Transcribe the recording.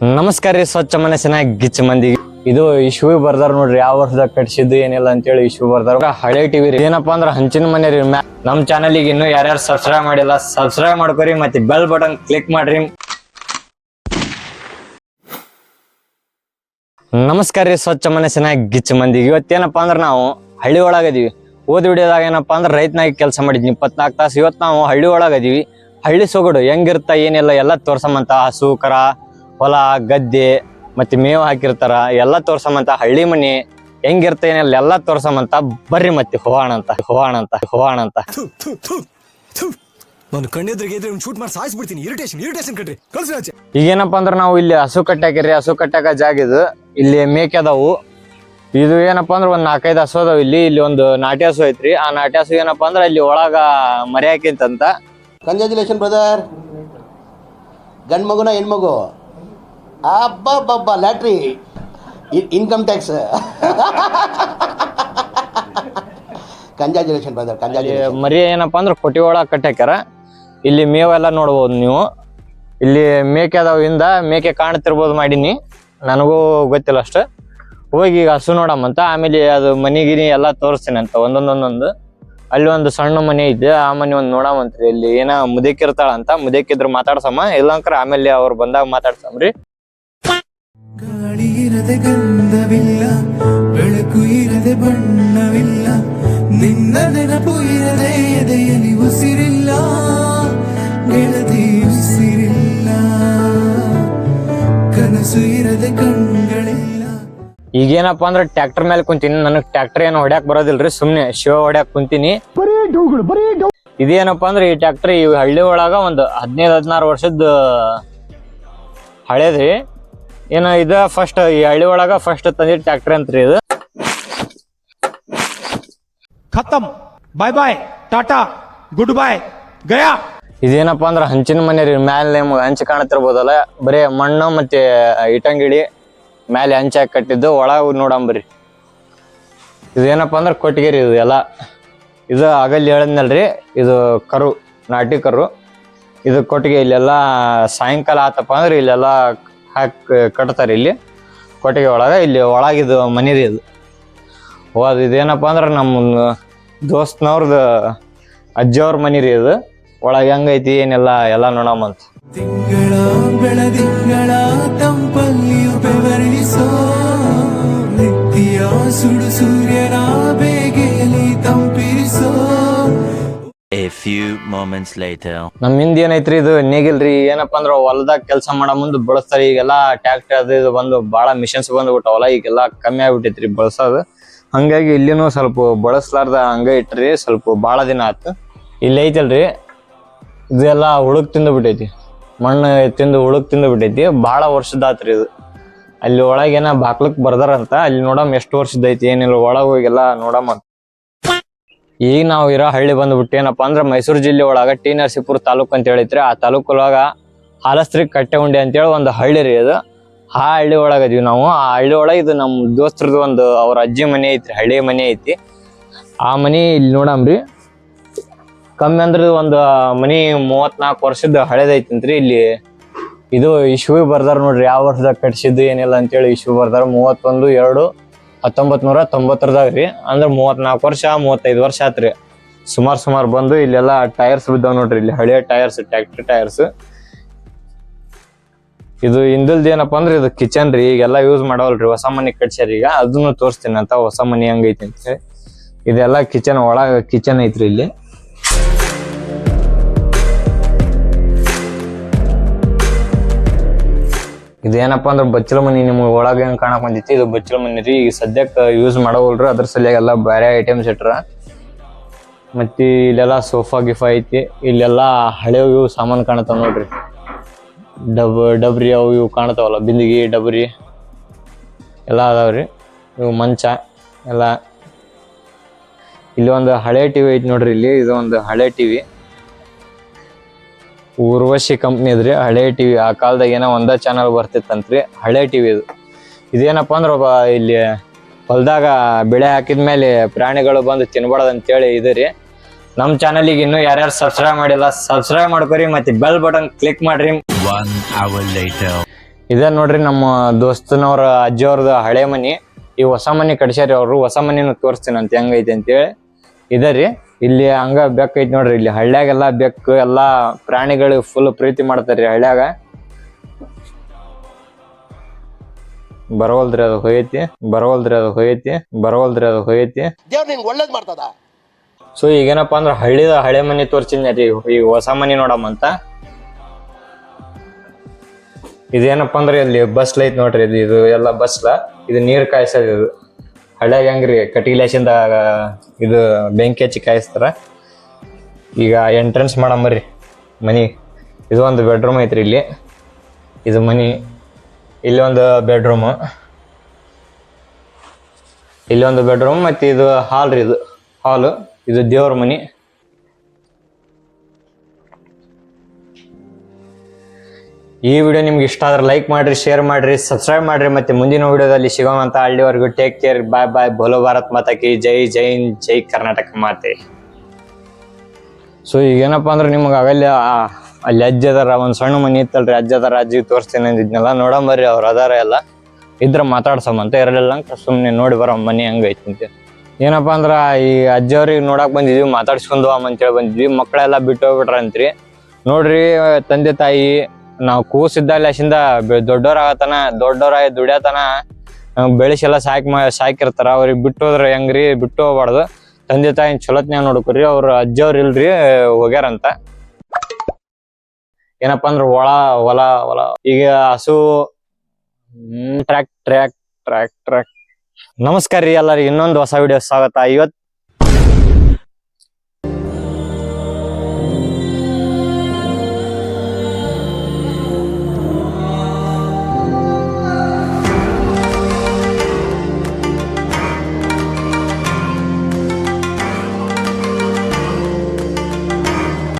ನಮಸ್ಕಾರ ರೀ, ಸ್ವಚ್ಛ ಮನಸ್ಸಿನ ಗಿಚ್ಚ ಮಂದಿಗೆ ಇದು ಇಶ್ವ ಬರ್ದಾರ ನೋಡ್ರಿ, ಯಾವ ವರ್ಷದಾಗ ಕಟ್ಸಿದ್ದು ಏನಿಲ್ಲ ಅಂತೇಳಿ ಇಶ್ವ ಬರ್ದಾರ. ಹಳೆ ಟಿವಿ ರೀ. ಏನಪ್ಪಾ ಅಂದ್ರ ಹಂಚಿನ ಮನೆ ರೀ. ನಮ್ ಚಾನಲ್ ಈಗ ಇನ್ನು ಯಾರ್ಯಾರು ಸಬ್ಸ್ಕ್ರೈಬ್ ಮಾಡಿಲ್ಲ ಸಬ್ಸ್ಕ್ರೈಬ್ ಮಾಡ್ಕೊರಿ ಮತ್ತೆ ಬೆಲ್ ಬಟನ್ ಕ್ಲಿಕ್ ಮಾಡ್ರಿ. ನಮಸ್ಕಾರ ರೀ, ಸ್ವಚ್ಛ ಮನಸ್ಸಿನ ಗಿಚ್ಚ ಮಂದಿಗೆ ಇವತ್ತೇನಪ್ಪಾ ಅಂದ್ರ ನಾವು ಹಳ್ಳಿ ಒಳಗದೀವಿ ಓದ್ ವಿಡಿಯೋದಾಗ ಏನಪ್ಪಾ ಅಂದ್ರ ರೈತನಾಗಿ ಕೆಲಸ ಮಾಡಿದ್ವಿ ಇಪ್ಪತ್ನಾಲ್ಕು ತಾಸು ಇವತ್ತು ನಾವು ಹಳ್ಳಿ ಒಳಗದೀವಿ ಹಳ್ಳಿ ಸೊಗಡು ಹೆಂಗಿರ್ತಾ ಏನಿಲ್ಲ, ಎಲ್ಲ ತೋರ್ಸಮಂತ. ಹಸು, ಕರ ಹೊಲ ಗದ್ದೆ ಮತ್ತೆ ಮೇವು ಹಾಕಿರ್ತಾರ ಎಲ್ಲ ತೋರ್ಸಮಂತ ಹಳ್ಳಿ ಮನೆ ಹೆಂಗಿರ್ತೇನೆ ಏನಿಲ್ಲ ಎಲ್ಲ ತೋರ್ಸಮಂತ ಬರ್ರಿ ಮತ್ತೆ ಹೋಗೋಣ ಅಂತ ಹೋಗೋಣ ಅಂತ ಹೋಗೋಣ ಅಂತ. ನಾನು ಕಣ್ಣೆದ್ರಿಗೆ ಇದ್ರೆ ಶೂಟ್ ಮಾಡಿ ಸಾಯಿಸ್ಬಿಡ್ತೀನಿ. ಇರಿಟೇಷನ್ ಇರಿಟೇಷನ್ ಕಣ್ರಿ. ಕಳ್ಸಿ ಆಚೆ. ಈಗೇನಪ್ಪ ಅಂದ್ರ ನಾವು ಇಲ್ಲಿ ಹಸು ಕಟ್ಟಾಕಿರಿ ಹಸು ಕಟ್ಟಾಕ ಜಾಗ ಇದು. ಇಲ್ಲಿ ಮೇಕೆ ಅದಾವು. ಇದು ಏನಪ್ಪಾ ಅಂದ್ರ ಒಂದ್ ನಾಲ್ಕೈದು ಹಸು ಅದಾವ ಇಲ್ಲಿ. ಇಲ್ಲಿ ಒಂದು ನಾಟಿ ಹಸು ಐತ್ರಿ. ಆ ನಾಟಿ ಹಸು ಏನಪ್ಪ ಅಂದ್ರೆ ಇಲ್ಲಿ ಒಳಗ ಮರಿ ಹಾಕಿಂತಂತ ಕಂಗ್ರ್ಯಾಚುಲೇಷನ್ ಬ್ರದರ್ ಗಂಡು ಮಗುನ ಹೆಣ್ಮಗು. ಅಬ್ಬಬ್ಬಬ್ಬ lottery. Income tax. Congratulations brother ಮರಿ ಏನಪ್ಪ ಅಂದ್ರೆ ಕೊಟ್ಟಿ ಒಳಗ ಕಟ್ಟಾಕ್ಯಾರ ಇಲ್ಲಿ ಮೇವೆಲ್ಲ ನೋಡ್ಬೋದು ನೀವು. ಇಲ್ಲಿ ಮೇಕೆ ಅದಾವ ಹಿಂದ ಮೇಕೆ ಕಾಣ್ತಿರ್ಬೋದು ಮಾಡೀನಿ. ನನಗೂ ಗೊತ್ತಿಲ್ಲ ಅಷ್ಟ. ಹೋಗಿ ಈಗ ಹಸು ನೋಡಮ್ಮಂತ ಆಮೇಲೆ ಅದು ಮನೆಗಿನಿ ಎಲ್ಲ ತೋರಿಸ್ತೀನಿ ಅಂತ. ಒಂದೊಂದೊಂದೊಂದು. ಅಲ್ಲಿ ಒಂದು ಸಣ್ಣ ಮನೆ ಇದ್ದೆ ಆ ಮನೆ ಒಂದು ನೋಡಮಂತ್ರಿ ಇಲ್ಲಿ ಏನ ಮುದಕ್ಕಿರ್ತಾಳಂತ ಮುದಕ್ಕಿದ್ರು ಮಾತಾಡ್ಸಮ್ಮ. ಇಲ್ಲಂಕರ ಆಮೇಲೆ ಅವ್ರು ಬಂದಾಗ ಮಾತಾಡ್ಸಮ್ರಿ ಗಾಳಿ ಇರದೆ ಗಂಧವಿಲ್ಲ ಬೆಳಕು ಇರದೆ ಬಣ್ಣವಿಲ್ಲ ನಿನ್ನ ನೆನಪು ಇರದೆ ಎದೆಯಲ್ಲಿ ಉಸಿರಿಲ್ಲ ಗೆಳತಿ ಉಸಿರಿಲ್ಲ ಕನಸು ಇರದೆ ಕಣ್ಗಳಿಲ್ಲ. ಈಗೇನಪ್ಪ ಅಂದ್ರೆ ಟ್ರ್ಯಾಕ್ಟರ್ ಮೇಲೆ ಕುಂತೀನಿ ನನಗೆ ಟ್ರ್ಯಾಕ್ಟರ್ ಏನು ಹೊಡ್ಯಾಕ್ ಬರೋದಿಲ್ರಿ ಸುಮ್ನೆ ಶಿವ ಹೊಡ್ಯಾಕ್ ಕುಂತೀನಿ. ಇದೇನಪ್ಪ ಅಂದ್ರೆ ಈ ಟ್ರ್ಯಾಕ್ಟರ್ ಈ ಹಳ್ಳಿ ಒಳಗ ಒಂದು ಹದಿನೈದು ಹದಿನಾರು ವರ್ಷದ ಹಳೇದ್ರಿ. ಏನ ಇದ ಫಸ್ಟ್ ಈ ಹಳ್ಳಿ ಒಳಗ ಫಸ್ಟ್ ತಂದಿದ್ ಟ್ರ್ಯಾಕ್ಟರ್ ಅಂತ್ರಿ ಇದು. ಖತಮ್ ಬಾಯ್ ಬಾಯ್ ಟಾಟಾ ಗುಡ್ ಬಾಯ್ ಗಯಾ ಇದೇನಪ್ಪ ಅಂದ್ರ ಹಂಚಿನ ಮನೆ ರೀ ಮ್ಯಾಲ ನಿಮ್ ಹಂಚು ಕಾಣತಿರ್ಬೋದಲ್ಲ ಬರೀ ಮಣ್ಣು ಮತ್ತೆ ಇಟಂಗಿಡಿ ಮ್ಯಾಲೆ ಹಂಚ್ ಹಾಕಿ ಕಟ್ಟಿದ್ದು ಒಳಗೆ ನೋಡಂಬ್ರಿ. ಇದೇನಪ್ಪ ಅಂದ್ರ ಕೊಟ್ಟಿಗೆರಿ ಇದು ಎಲ್ಲ. ಇದು ಆಗಲ್ಲಿ ಹೇಳದ್ನಲ್ರಿ ಇದು ಕರು ನಾಟಿ ಕರು. ಇದು ಕೊಟ್ಟಿಗೆ ಇಲ್ಲೆಲ್ಲ ಸಾಯಂಕಾಲ ಆತಪ್ಪ ಅಂದ್ರೆ ಇಲ್ಲೆಲ್ಲ ಹಾಕಿ ಕಟ್ತಾರೆ ಇಲ್ಲಿ, ಕೊಟ್ಟಿಗೆ ಒಳಗೆ. ಇಲ್ಲಿ ಒಳಗಿದು ರೀ ಓ, ಅದು ಇದೇನಪ್ಪ ಅಂದ್ರೆ ನಮ್ಮ ದೋಸ್ತನವ್ರದ್ದು ಅಜ್ಜಿಯವ್ರ ಮನೆ ರೀ ಇದು. ಒಳಗೆ ಹೆಂಗೈತಿ ಏನೆಲ್ಲ, ಎಲ್ಲ ನೋಡಮ್ಮಂತ ತಿಂಗಳ ಬೆಳದಿಂಗಳ ಬೆವರಿಸೋ A few moments later. ನಮ್ಮ ಹಿಂದೆ ಏನೈತ್ರಿ ಇದು ನೇಗಿಲ್ರಿ, ಏನಪ್ಪ ಅಂದ್ರ ಹೊಲದಾಗ ಕೆಲಸ ಮಾಡೋ ಮುಂದೆ ಬಳಸ್ತಾರ. ಈಗೆಲ್ಲ ಟ್ಯಾಕ್ಟರ್ ಅದು ಇದು ಬಂದು ಬಹಳ ಮಿಷನ್ಸ್ ಹೊಲ ಈಗೆಲ್ಲ ಕಮ್ಮಿ ಆಗ್ಬಿಟ್ಟೈತ್ರಿ ಬಳಸೋದು. ಹಂಗಾಗಿ ಇಲ್ಲಿನೂ ಸ್ವಲ್ಪ ಬಳಸ್ಲಾರ್ದ ಹಂಗ ಇಟ್ರಿ, ಸ್ವಲ್ಪ ಬಹಳ ದಿನ ಆತು. ಇಲ್ಲಿ ಐತಲ್ರಿ, ಇದೆಲ್ಲ ಹುಳುಕ್ ತಿಂದು ಬಿಟ್ಟೈತಿ ಮಣ್ಣು ತಿಂದು ಹುಳುಕ್ ತಿಂದು ಬಿಟ್ಟೈತಿ ಭಾಳ ವರ್ಷದ ಆತ್ರಿ ಇದು. ಅಲ್ಲಿ ಒಳಗೇನ ಬಾಕ್ಲಕ್ ಬರ್ದಾರಂತ, ಅಲ್ಲಿ ನೋಡಮ್ ಎಷ್ಟು ವರ್ಷದ ಐತಿ, ಏನಿಲ್ಲ, ಒಳಗೆ ಹೋಗೆಲ್ಲ ನೋಡಮ್ಮ. ಈಗ ನಾವು ಇರೋ ಹಳ್ಳಿ ಬಂದ್ಬಿಟ್ಟು ಏನಪ್ಪಾ ಅಂದ್ರೆ ಮೈಸೂರು ಜಿಲ್ಲೆ ಒಳಗ ಟಿ ನರಸೀಪುರ ತಾಲೂಕು ಅಂತ ಹೇಳಿದ್ರೆ ಆ ತಾಲೂಕೊಳಗ ಒಳಗ ಹಾಲಸ್ತ್ರಿ ಕಟ್ಟೆ ಉಂಡೆ ಅಂತೇಳಿ ಒಂದು ಹಳ್ಳಿ ರೀ ಅದು. ಆ ಹಳ್ಳಿ ಒಳಗ ಇದೀವಿ ನಾವು. ಆ ಹಳ್ಳಿ ಒಳಗೆ ಇದು ನಮ್ಮ ದೋಸ್ತ್ರದ್ದು ಒಂದು ಅವ್ರ ಅಜ್ಜಿ ಮನೆ ಐತ್ರಿ, ಹಳ್ಳಿ ಮನೆ ಐತಿ. ಆ ಮನೆ ಇಲ್ಲಿ ನೋಡಮ್ರಿ. ಕಮ್ಮಿ ಅಂದ್ರೆ ಒಂದು ಮನಿ ಮೂವತ್ನಾಲ್ಕು ವರ್ಷದ ಹಳೇದೈತಂತ್ರಿ ಇಲ್ಲಿ. ಇದು ಇಶ್ಯೂ ಬರ್ದಾರ ನೋಡ್ರಿ, ಯಾವ ವರ್ಷದಾಗ ಕಟ್ಸಿದ್ದು ಏನಿಲ್ಲ ಅಂತೇಳಿ ಇಶ್ಯೂ ಬರ್ದಾರ. ಮೂವತ್ತೊಂದು, ಎರಡು. ಹತ್ತೊಂಬತ್ ನೂರ ತೊಂಬತ್ತರದಾಗ ರೀ ಅಂದ್ರೆ ಮೂವತ್ನಾಲ್ಕು ವರ್ಷ, ಮೂವತ್ತೈದು ವರ್ಷ ಆತ್ರಿ. ಸುಮಾರು ಸುಮಾರು ಬಂದು ಇಲ್ಲೆಲ್ಲ ಟೈರ್ಸ್ ಬಿದ್ದಾವ ನೋಡ್ರಿ. ಇಲ್ಲಿ ಹಳೆಯ ಟೈರ್ಸ್, ಟ್ಯಾಕ್ಟ್ರಿ ಟೈರ್ಸ್. ಇದು ಹಿಂದಲ್ದ ಏನಪ್ಪಾ ಅಂದ್ರೆ ಇದು ಕಿಚನ್ ರೀ. ಈಗೆಲ್ಲ ಯೂಸ್ ಮಾಡವಲ್ರಿ ಹೊಸ ಮನೆ ಕಟ್ಸ್ಯಾರ ಈಗ. ಅದನ್ನು ತೋರಿಸ್ತೀನಿ ಅಂತ ಹೊಸ ಮನೆ ಹಂಗೈತಿ ಅಂತ ಇದೆಲ್ಲ ಕಿಚನ್ ಒಳಗ ಕಿಚನ್ ಐತ್ರಿ ಇಲ್ಲಿ. ಇದೇನಪ್ಪ ಅಂದ್ರೆ ಬಚ್ಚಲ ಮನಿ ನಿಮ್ಗೆ ಒಳಗೆ ಏನ್ ಕಾಣಕ್ ಬಂದಿತ್ತು? ಇದು ಬಚ್ಚಲ ಮನಿ ರೀ. ಈಗ ಸದ್ಯಕ್ಕೆ ಯೂಸ್ ಮಾಡವಲ್ರಿ, ಅದ್ರ ಸಲಿಯಾಗಿ ಎಲ್ಲ ಬೇರೆ ಐಟಮ್ಸ್ ಇಟ್ರ. ಮತ್ತೆ ಇಲ್ಲೆಲ್ಲ ಸೋಫಾ ಗಿಫಾ ಐತಿ. ಇಲ್ಲೆಲ್ಲ ಹಳೆವು ಇವು ಸಾಮಾನು ಕಾಣತಾವ ನೋಡ್ರಿ. ಡಬ್, ಡಬ್ರಿ ಅವು ಇವು ಕಾಣ್ತಾವಲ್ಲ ಬಿಂದಿಗೆ, ಡಬ್ರಿ. ಎಲ್ಲ ಅದಾವ್ರಿ ಇವು ಮಂಚ, ಎಲ್ಲ. ಇಲ್ಲಿ ಒಂದು ಹಳೆ ಟಿವಿ ಐತಿ ನೋಡ್ರಿ ಇಲ್ಲಿ. ಇದು ಒಂದು ಹಳೆ ಟಿವಿ. ಊರ್ವಶಿ ಕಂಪ್ನಿ ಇದ್ರಿ ಹಳೆ ಟಿವಿ ಆ ಕಾಲದಾಗ ಏನೋ ಒಂದ ಚಾನಲ್ ಬರ್ತಿತ್ತಂತ್ರಿ ಹಳೆ ಟಿವಿ ಇದು. ಇದೇನಪ್ಪ ಅಂದ್ರೆ ಒಬ್ಬ ಇಲ್ಲಿ ಹೊಲ್ದಾಗ ಬೆಳೆ ಹಾಕಿದ ಮೇಲೆ ಪ್ರಾಣಿಗಳು ಬಂದು ತಿನ್ಬಾರ್ದು ಅಂತೇಳಿ ಇದು ರೀ. ನಮ್ಮ ಚಾನಲಿಗೆ ಇನ್ನೂ ಯಾರ್ಯಾರು ಸಬ್ಸ್ಕ್ರೈಬ್ ಮಾಡಿಲ್ಲ ಸಬ್ಸ್ಕ್ರೈಬ್ ಮಾಡ್ಕೊರಿ ಮತ್ತೆ ಬೆಲ್ ಬಟನ್ ಕ್ಲಿಕ್ ಮಾಡ್ರಿ. ಇದೇ ನೋಡ್ರಿ ನಮ್ಮ ದೋಸ್ತನವ್ರ ಅಜ್ಜಿಯವ್ರದ್ದು ಹಳೆ ಮನಿ. ಈ ಹೊಸ ಮನಿ ಕಟ್ಸ್ಯಾರಿ ಅವರು ಹೊಸ ಮನಿನ ತೋರಿಸ್ತೀನಿ ಅಂತ ಹೆಂಗೈತಿ ಅಂತೇಳಿ. ಇದೇ ರೀ. ಇಲ್ಲಿ ಹಂಗ ಬೆಕ್ಕ ಐತಿ ನೋಡ್ರಿ ಇಲ್ಲಿ ಹಳ್ಳ್ಯಾಗೆಲ್ಲ ಬೆಕ್ಕು ಎಲ್ಲಾ ಪ್ರಾಣಿಗಳು ಫುಲ್ ಪ್ರೀತಿ ಮಾಡ್ತಾರ್ರಿ ಹಳ್ಳ್ಯಾಗ. ಬರವಲ್ದ್ರಿ ಅದು ಹೋಗೈತಿ ಬರವಲ್ದ್ರಿ ಅದು ಹೋಗೈತಿ ಬರವಲ್ದ್ರಿ ಅದು ದೇವ್ರು ನಿನ್ಗೆ ಒಳ್ಳೇದು ಮಾಡ್ತದ? ಸೊ ಈಗೇನಪ್ಪ ಅಂದ್ರ ಹಳ್ಳಿದ ಹಳೆ ಮನಿ ತೋರ್ಸಿದ್ನಿ ರೀ ಈಗ ಹೊಸ ಮನಿ ನೋಡಮ್ಮಂತ ಇದೇನಪ್ಪ ಅಂದ್ರೆ ಇಲ್ಲಿ ಬಸ್ಲ ಐತಿ ನೋಡ್ರಿ ಇದು ಇದು ಎಲ್ಲ ಬಸ್ಲ ಇದು ನೀರ್ ಕಾಯಿಸೋದು ಇದು. ಹಳ್ಳ್ಯಾಗ ಹೆಂಗ್ರಿ ಕಟೀಲೇಶಿಂದ ಇದು ಬೆಂಕಿ ಹಚ್ಚಿ ಕಾಯಿಸ್ತಾರ. ಈಗ ಎಂಟ್ರೆನ್ಸ್ ಮಾಡಂಬರ್ರಿ ಮನಿ, ಇದು ಒಂದು ಬೆಡ್ರೂಮ್ ಐತ್ರಿ ಇಲ್ಲಿ. ಇದು ಮನಿ, ಇಲ್ಲಿ ಒಂದು ಬೆಡ್ರೂಮ್ ಇಲ್ಲಿ ಒಂದು ಬೆಡ್ರೂಮ್ ಮತ್ತೆ ಇದು ಹಾಲ್ ರೀ ಇದು. ಹಾಲು ಇದು ದೇವ್ರ ಮನಿ. ಈ ವಿಡಿಯೋ ನಿಮ್ಗೆ ಇಷ್ಟ ಆದ್ರೆ ಲೈಕ್ ಮಾಡ್ರಿ ಶೇರ್ ಮಾಡ್ರಿ ಸಬ್ಸ್ಕ್ರೈಬ್ ಮಾಡ್ರಿ ಮತ್ತೆ ಮುಂದಿನ ವಿಡಿಯೋದಲ್ಲಿ ಸಿಗೋವಂತ ಹಳ್ಳಿವರೆಗೂ ಟೇಕ್ ಕೇರ್ ಬಾಯ್ ಬಾಯ್ ಬೋಲೋ ಭಾರತ್ ಮಾತಾ ಕಿ ಜೈ ಜೈ ಹಿಂದ್, ಜೈ ಕರ್ನಾಟಕ ಮಾತೆ ಸೊ ಈಗೇನಪ್ಪ ಅಂದ್ರೆ ನಿಮ್ಗೆ ಆ- ಅಲ್ಲಿ ಅಜ್ಜಿ ಅದಾರ ಒಂದ್ ಸಣ್ಣ ಮನಿ ಇತ್ತಲ್ರಿ ಅಜ್ಜಿ ಅದಾರ ಅಜ್ಜಿಗೆ ತೋರಿಸ್ತೀನಿ ಅಂದಿದ್ನಲ್ಲ ನೋಡಂಬರ್ರಿ ಅವ್ರು ಅದಾರ ಎಲ್ಲ. ಇದ್ರ ಮಾತಾಡ್ಸಮ್ಮಂತ ಇರಲಿಲ್ಲ ಅಂತ ಸುಮ್ಮನೆ ನೋಡಿ ಬರೋ ಮನಿ ಹಂಗೈತಿ ಅಂತ. ಏನಪ್ಪಾ ಅಂದ್ರೆ ಈ ಅಜ್ಜಿಯವ್ರಿಗೆ ನೋಡಕ್ ಬಂದಿದ್ವಿ ಮಾತಾಡ್ಸ್ಕೊಂಡ್ ಅಂತೇಳಿ ಬಂದಿದ್ವಿ ಮಕ್ಕಳೆಲ್ಲ ಬಿಟ್ಟು ಹೋಗ್ಬಿಟ್ರಂತ್ರಿ ನೋಡ್ರಿ ತಂದೆ ತಾಯಿ ನಾವು ಕೂಸಿದ್ದಲ್ಲಿಂದ ದೊಡ್ಡವ್ರಾಗತನ ದೊಡ್ಡವರಾಗಿ ದುಡಿಯತನ ಬೆಳೆಸೆಲ್ಲ ಸಾಕಿ ಮಾ ಸಾಕಿರ್ತಾರ. ಅವ್ರಿಗೆ ಬಿಟ್ಟು ಹೋದ್ರೆ ಹೆಂಗ್ರಿ? ಬಿಟ್ಟು ಹೋಗ್ಬಾರ್ದು. ತಂದೆ ತಾಯಿ ಚಲೋತ್ನ್ಯಾಗ ನೋಡ್ಕೊರಿ, ಅವ್ರ ಅಜ್ಜವ್ರ ಇಲ್ರಿ, ಹೋಗ್ಯಾರಂತ. ಏನಪ್ಪಾ ಅಂದ್ರ ಒಳ ಹೊಲ ಹೊಲ. ಈಗ ಹಸು ಟ್ರ್ಯಾಕ್ ಟ್ರ್ಯಾಕ್ ಟ್ರ್ಯಾಕ್ ಟ್ರ್ಯಾಕ್. ನಮಸ್ಕಾರ ರೀ ಎಲ್ಲರಿಗೆ, ಇನ್ನೊಂದು ಹೊಸ ವಿಡಿಯೋ ಸ್ವಾಗತ. ಇವತ್